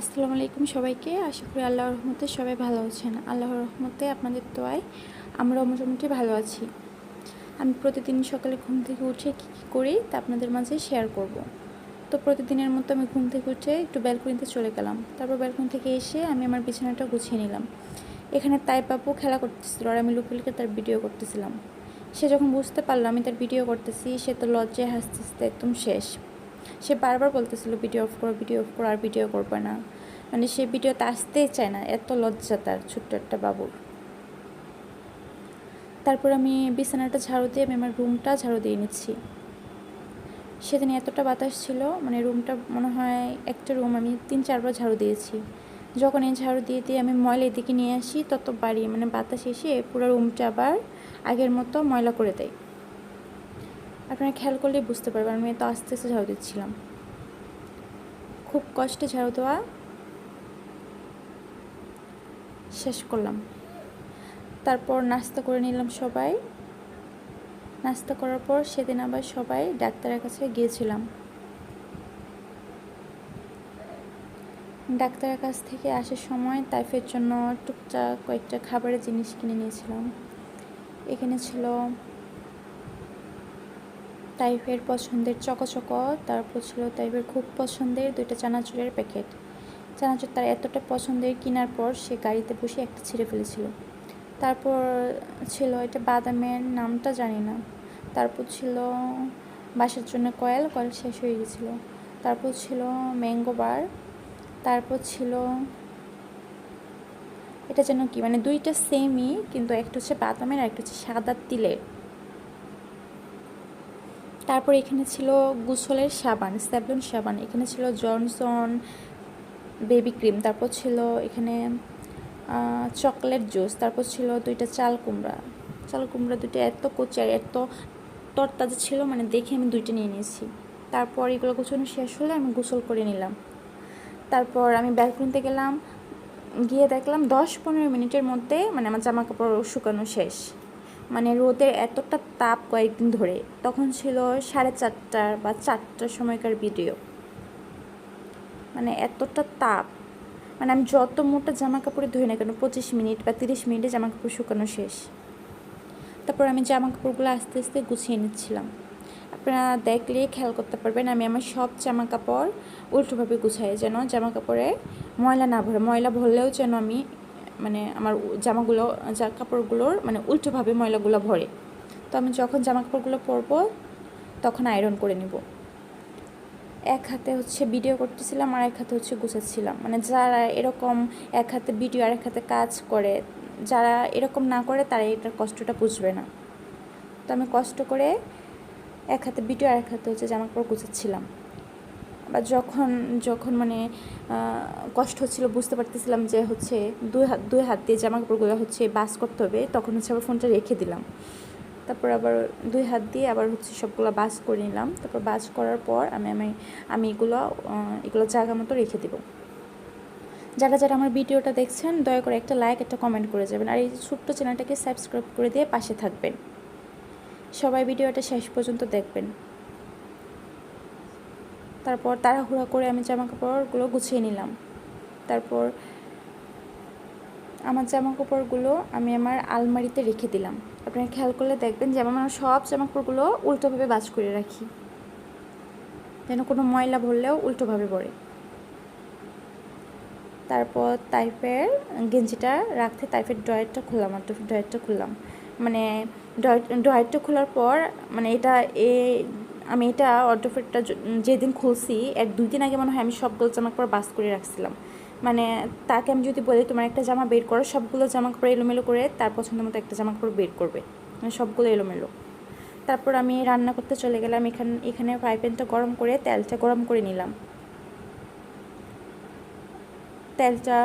আসসালামু আলাইকুম সবাইকে। আশা করি আল্লাহর রহমতে সবাই ভালো আছেন। আল্লাহর রহমতে আপনাদের দোয়ায় আমরাও মোটামুটি ভালো আছি। আমি প্রতিদিন সকালে ঘুম থেকে উঠে কী কী করি তা আপনাদের মাঝে শেয়ার করব। তো প্রতিদিনের মতো আমি ঘুম থেকে উঠে একটু ব্যালকনিতে চলে গেলাম। তারপর ব্যালকনি থেকে এসে আমি আমার বিছানাটা গুছিয়ে নিলাম। এখানে তাই পাপু খেলা করতেছিল আর আমি লুকিয়ে তার ভিডিও করতেছিলাম। সে যখন বুঝতে পারল আমি তার ভিডিও করতেছি, সে তো লজ্জায় হাসতে হাসতে একদম শেষ। সে বারবার বলতেছিল, ভিডিও অফ করো, ভিডিও অফ করো, আর ভিডিও করবে না। মানে সে ভিডিওতে আসতেই চায় না, এত লজ্জা তার ছোট্ট একটা বাবুর। তারপর আমি বিছানাটা ঝাড়ু দিয়ে, আমি আমার রুমটা ঝাড়ু দিয়ে নিচ্ছি। সেদিন এতটা বাতাস ছিল মানে রুমটা মনে হয় একটা রুম আমি তিন চারবার ঝাড়ু দিয়েছি। যখন এই ঝাড়ু দিয়ে দিয়ে আমি ময়লা এদিকে নিয়ে আসি, তত বাড়ি মানে বাতাস এসে পুরো রুমটা আবার আগের মতো ময়লা করে দেয়। আপনারা খেয়াল করলেই বুঝতে পারবেন, আমি তো আস্তে আস্তে ঝাড়ু দিচ্ছিলাম। খুব কষ্টে ঝাড়ু দেওয়া শেষ করলাম। তারপর নাস্তা করে নিলাম সবাই। নাস্তা করার পর সেদিন আবার সবাই ডাক্তারের কাছে গিয়েছিলাম। ডাক্তারের কাছ থেকে আসার সময় তাইফের জন্য টুকটাক কয়েকটা খাবারের জিনিস কিনে নিয়েছিলাম। এখানে ছিল টাইপের পছন্দের চকো তারপর ছিল টাইপের খুব পছন্দের দুইটা চানাচুরের প্যাকেট। চানাচুর তার এতটা পছন্দের কেনার পর সে গাড়িতে বসে একটা ছিঁড়ে ফেলেছিল। তারপর ছিল এটা বাদামের নামটা জানি না। তারপর ছিল বাসার জন্য কয়েল কয়েল শেষ হয়ে গেছিল। তারপর ছিল ম্যাঙ্গো বার, তারপর ছিল এটা যেন কি মানে দুইটা সেমই কিন্তু একটা হচ্ছে বাদামের আর একটা হচ্ছে সাদা তিলের। তারপর এখানে ছিল গুসলের সাবান, স্যাভলন সাবান, এখানে ছিল জনসন বেবি ক্রিম, তারপর ছিল এখানে চকলেট জুস, তারপর ছিল দুইটা চাল কুমড়া। চাল কুমড়া দুইটা এত কচি আর এত তরতাজা ছিল মানে দেখে আমি দুইটা নিয়ে নিয়েছি। তারপর এগুলো গোছানো শেষ হলে আমি গোসল করে নিলাম। তারপর আমি ব্যালকনিতে গেলাম, গিয়ে দেখলাম দশ পনেরো মিনিটের মধ্যে মানে আমার জামা কাপড় শুকানো শেষ। মানে রোদের এতটা তাপ কয়েকদিন ধরে, তখন ছিল সাড়ে চারটার বা চারটার সময়কার ভিডিও মানে এতটা তাপ। মানে আমি যত মোটা জামা কাপড়ে ধুই না কেন, পঁচিশ মিনিট বা তিরিশ মিনিটে জামা কাপড় শুকানো শেষ। তারপর আমি জামা কাপড়গুলো আস্তে আস্তে গুছিয়ে নিচ্ছিলাম। আপনারা দেখলে খেয়াল করতে পারবেন, আমি আমার সব জামা কাপড় উল্টোভাবে গুছাই, যেন জামা কাপড়ে ময়লা না ভরে। ময়লা ভরলেও যেন আমি মানে আমার জামাগুলো জামা কাপড়গুলোর মানে উল্টোভাবে ময়লাগুলো ভরে। তো আমি যখন জামা কাপড়গুলো পরবো, তখন আয়রন করে নিব। এক হাতে হচ্ছে ভিডিও করতেছিলাম, আর এক হাতে হচ্ছে গুছাচ্ছিলাম। মানে যারা এরকম এক হাতে ভিডিও আর এক হাতে কাজ করে, যারা এরকম না করে, তারা এটার কষ্টটা বুঝবে না। তো আমি কষ্ট করে এক হাতে ভিডিও আর এক হাতে হচ্ছে জামা কাপড় গুছাচ্ছিলাম। বা যখন যখন মানে কষ্ট হচ্ছিল, বুঝতে পারতেছিলাম যে হচ্ছে দুই হাত দুই হাত দিয়ে জামা কাপড়গুলো হচ্ছে বাস করতে হবে, তখন হচ্ছে আবার ফোনটা রেখে দিলাম। তারপর আবার দুই হাত দিয়ে আবার হচ্ছে সবগুলো বাস করে নিলাম। তারপর বাস করার পর আমি আমি আমি এগুলো এগুলো জায়গা মতো রেখে দেবো। যারা যারা আমার ভিডিওটা দেখছেন, দয়া করে একটা লাইক একটা কমেন্ট করে যাবেন। আর এই ছোট্ট চ্যানেলটাকে সাবস্ক্রাইব করে দিয়ে পাশে থাকবেন। সবাই ভিডিওটা শেষ পর্যন্ত দেখবেন। তারপর তাড়াহুড়া করে আমি জামা কাপড়গুলো গুছিয়ে নিলাম। তারপর আমার জামা কাপড়গুলো আমি আমার আলমারিতে রেখে দিলাম। আপনারা খেয়াল করলে দেখবেন যে আমার সব জামা কাপড়গুলো উল্টোভাবে বাজ করে রাখি। যেন কোনো ময়লা ভরলেও উল্টোভাবে পড়ে। তারপর তাইফের গেঞ্জিটা রাখতে তাইফের ড্রয়ারটা খুললাম আর ড্রয়ারটা খুললাম। মানে ড্রয়ারটা খোলার পর মানে এটা এ আমি এটা অটোফেটটা যেদিন খুলছি, এক দুই দিন আগে মনে হয় আমি সবগুলো জামা কাপড় বাস করে রাখছিলাম। মানে তাকে আমি যদি বলি, তোমার একটা জামা বের করো। সবগুলো জামা কাপড় এলোমেলো করে তার পছন্দ মতো একটা জামা কাপড় বের করবে। মানে সবগুলো এলোমেলো। তারপর আমি রান্না করতে চলে গেলাম, এখানে এখানে ফ্রাই প্যানটা গরম করে তেলটা গরম করে নিলাম। তেলটা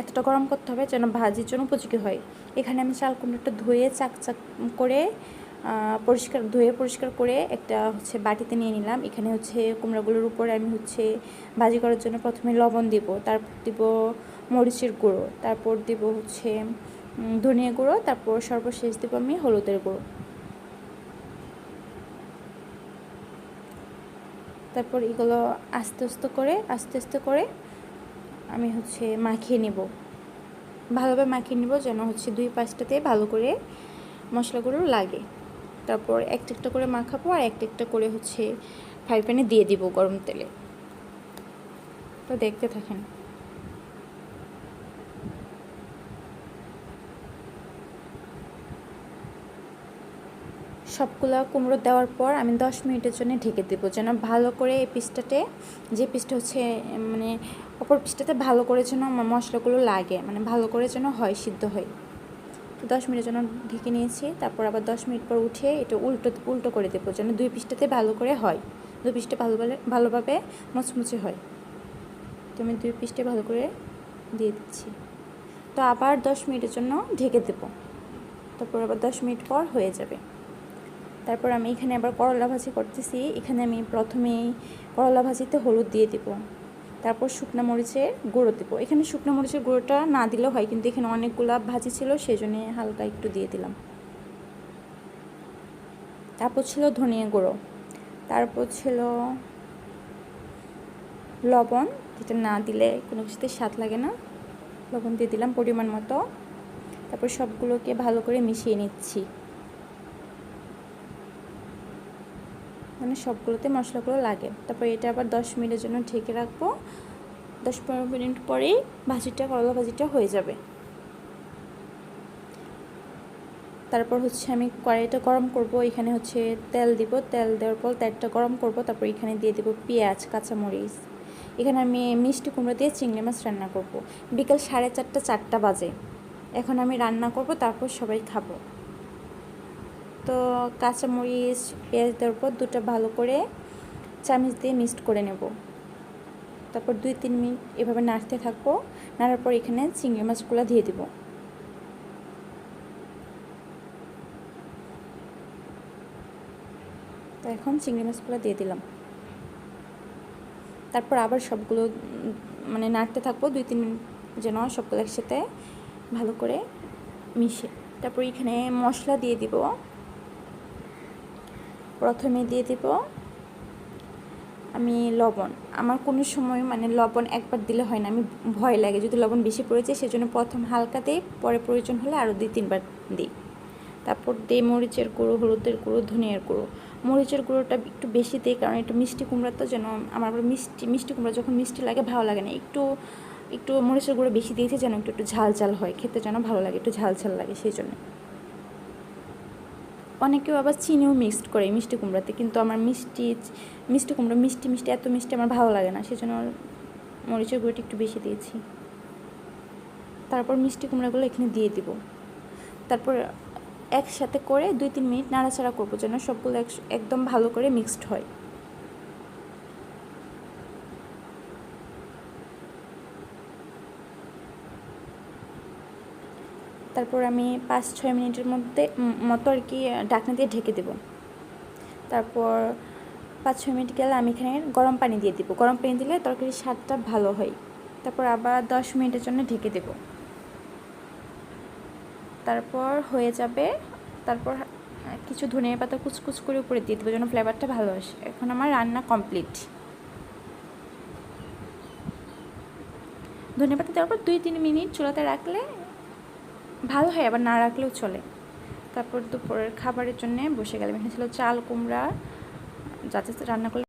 এতটা গরম করতে হবে যেন ভাজির জন্য উপযোগী হয়। এখানে আমি চাল কুমড়োটা ধুয়ে চাক চাক করে পরিষ্কার, ধুয়ে পরিষ্কার করে একটা হচ্ছে বাটিতে নিয়ে নিলাম। এখানে হচ্ছে কুমড়োগুলোর উপরে আমি হচ্ছে ভাজি করার জন্য প্রথমে লবণ দিব, তারপর দিব মরিচের গুঁড়ো, তারপর দিব হচ্ছে ধনিয়া গুঁড়ো, তারপর সর্বশেষ দিব আমি হলুদের গুঁড়ো। তারপর এগুলো আস্তে আস্তে করে, আস্তে আস্তে করে আমি হচ্ছে মাখিয়ে নেব। ভালোভাবে মাখিয়ে নেব যেন হচ্ছে দুই পাঁচটাতে ভালো করে মশলাগুলো লাগে। তারপর একটা একটা করে মাখাবো আর একটা একটা করে হচ্ছে ফ্রাই প্যানে দিয়ে দিব গরম তেলে। তো দেখতে থাকেন। সবগুলো কুমড়ো দেওয়ার পর আমি দশ মিনিটের জন্য ঢেকে দেবো যেন ভালো করে এই পিসটাতে, যে পিসটা হচ্ছে মানে অপর পিসটাতে ভালো করে যেন মশলাগুলো লাগে মানে ভালো করে যেন হয়, সিদ্ধ হয়। তো দশ মিনিটের জন্য ঢেকে নিয়েছি, তারপর আবার দশ মিনিট পর উঠে এটা উল্টো উল্টো করে দেবো যেন দুই পিসটাতে ভালো করে হয়। দুই পিসটা ভালো ভালোভাবে মচমচে হয়। তো আমি দুই পিসটা ভালো করে দিয়ে দিচ্ছি। তো আবার দশ মিনিটের জন্য ঢেকে দেবো। তারপর আবার দশ মিনিট পর হয়ে যাবে। তারপর আমি এখানে আবার করলা ভাজি করতেছি। এখানে আমি প্রথমেই করলা ভাজিতে হলুদ দিয়ে দেবো। তারপর শুকনো মরিচের গুঁড়ো দেবো। এখানে শুকনো মরিচের গুঁড়োটা না দিলেও হয়, কিন্তু এখানে অনেকগুলো ভাজি ছিল সেই জন্যে হালকা একটু দিয়ে দিলাম। তারপর ছিল ধনিয়া গুঁড়ো। তারপর ছিল লবণ, যেটা না দিলে কোনো কিছুতে স্বাদ লাগে না। লবণ দিয়ে দিলাম পরিমাণ মতো। তারপর সবগুলোকে ভালো করে মিশিয়ে নিচ্ছি। মানে সবগুলোতে মশলাগুলো লাগে। তারপর এটা আবার দশ মিনিটের জন্য ঢেকে রাখব। দশ পনেরো মিনিট পরেই ভাজিটা, করলা ভাজিটা হয়ে যাবে। তারপর হচ্ছে আমি কড়াইটা গরম করব। এখানে হচ্ছে তেল দিব। তেল দেওয়ার পর তেলটা গরম করব। তারপর এখানে দিয়ে দেবো পেঁয়াজ, কাঁচামরিচ। এখানে আমি মিষ্টি কুমড়ো দিয়ে চিংড়ি মাছ রান্না করব। বিকাল সাড়ে চারটা চারটা বাজে। এখন আমি রান্না করব, তারপর সবাই খাব। তো কাঁচামরিচ পেঁয়াজ দেওয়ার পর দুটো ভালো করে চামচ দিয়ে মিক্সড করে নেব। তারপর দুই তিন মিনিট এভাবে নাড়তে থাকব। নাড়ার পর এখানে চিংড়ি মাছগুলো দিয়ে দিব। তো এখন চিংড়ি মাছগুলো দিয়ে দিলাম। তারপর আবার সবগুলো মানে নাড়তে থাকব দুই তিন মিনিট যেন সবগুলো একসাথে ভালো করে মিশে। তারপর এখানে মশলা দিয়ে দিব। প্রথমে দিয়ে দেব আমি লবণ। আমার কোনো সময় মানে লবণ একবার দিলে হয় না, আমি ভয় লাগে। যদি লবণ বেশি পড়ে যায়, সেজন্য প্রথম হালকা দিই পরে প্রয়োজন হলে আরও দুই, তিনবার দিই। তারপর দিই মরিচের গুঁড়ো, হলুদের গুঁড়ো, ধনিয়ার গুঁড়ো। মরিচের গুঁড়োটা একটু বেশি দিই, কারণ একটু মিষ্টি কুমড়া তো যেন আমার আবার মিষ্টি মিষ্টি কুমড়া যখন মিষ্টি লাগে, ভালো লাগে না। একটু একটু মরিচের গুঁড়ো বেশি দিয়েছে যেন একটু একটু ঝাল ঝাল হয়, খেতে যেন ভালো লাগে, একটু ঝাল ঝাল লাগে সেই জন্য। অনেকেও আবার চিনিও মিক্সড করে মিষ্টি কুমড়াতে, কিন্তু আমার মিষ্টি মিষ্টি কুমড়ো মিষ্টি মিষ্টি, এত মিষ্টি আমার ভালো লাগে না, সেজন্য মরিচের গুঁড়োটি একটু বেশি দিয়েছি। তারপর মিষ্টি কুমড়াগুলো এখানে দিয়ে দিব। তারপর একসাথে করে দুই, তিন মিনিট নাড়াচাড়া করব যেন সবগুলো একদম ভালো করে মিক্সড হয়। তারপর আমি পাঁচ, ছয় মিনিটের মধ্যে মতো আর কি ডাকনা দিয়ে ঢেকে দেবো। তারপর পাঁচ, ছয় মিনিট গেলে আমি এখানে গরম পানি দিয়ে দেবো। গরম পানি দিলে তরকারির স্বাদটা ভালো হয়। তারপর আবার দশ মিনিটের জন্য ঢেকে দেব। তারপর হয়ে যাবে, তারপর কিছু ধনিয়া পাতা কুচকুচ করে উপরে দিয়ে দেবো যেন ফ্লেভারটা ভালো আসে। এখন আমার রান্না কমপ্লিট ধনিয়া পাতা দেওয়ার পর দুই, তিন মিনিট চুলাতে রাখলে ভালো হয়, আবার না রাখলেও চলে। তারপর দুপুরের খাবারের জন্য বসে গেলাম। এখানে ছিল চাল, কুমড়া যাতে রান্না করলে